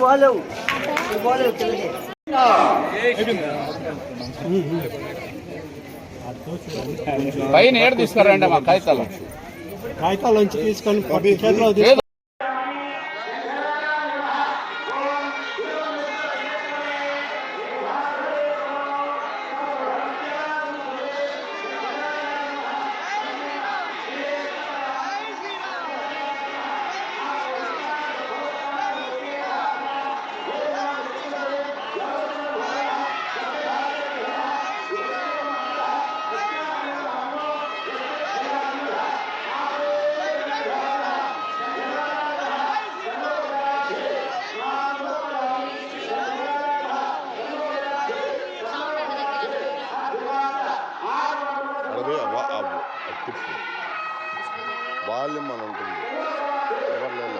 బాలేవు పైన ఏడు తీసుకురండి మా కాగితాలు. కాగితాల నుంచి తీసుకొని బాల్యం అని ఉంటుంది ఎవరు లేదు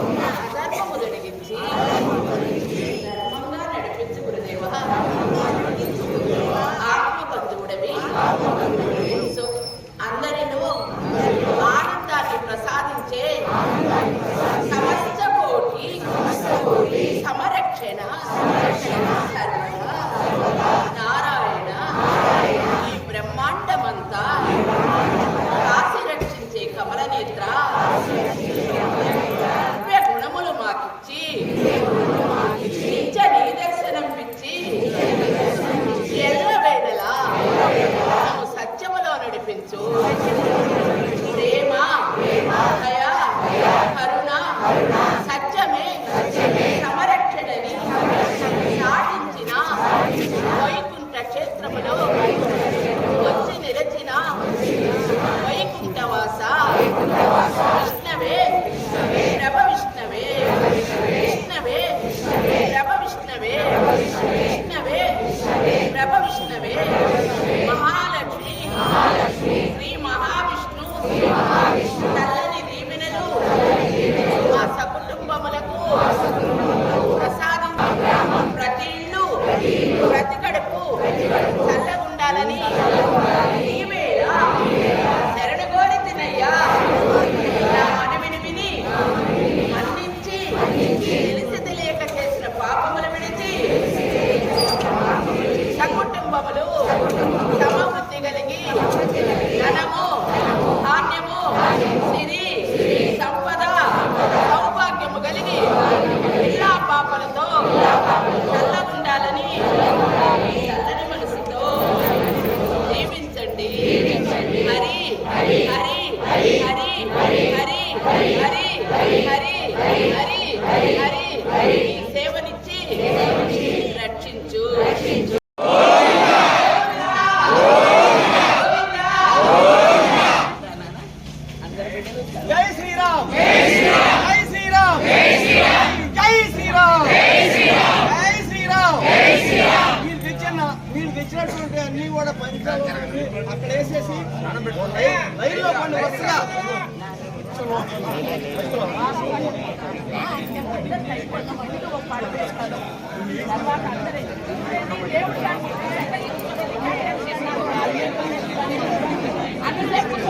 Allahumma Amén. జై శ్రీరామ్. జై శ్రీరామ్. జై శ్రీరామ్. జై శ్రీరామ్. జై శ్రీరామ్. జై శ్రీరామ్ జై శ్రీరామ్ మీరు తెచ్చిన మీరు తెచ్చినటువంటి అన్ని కూడా పంచాలు అక్కడ వేసేసి రైల్లో పండు వరుసగా. అందరూ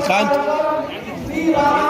శ్రీరామ్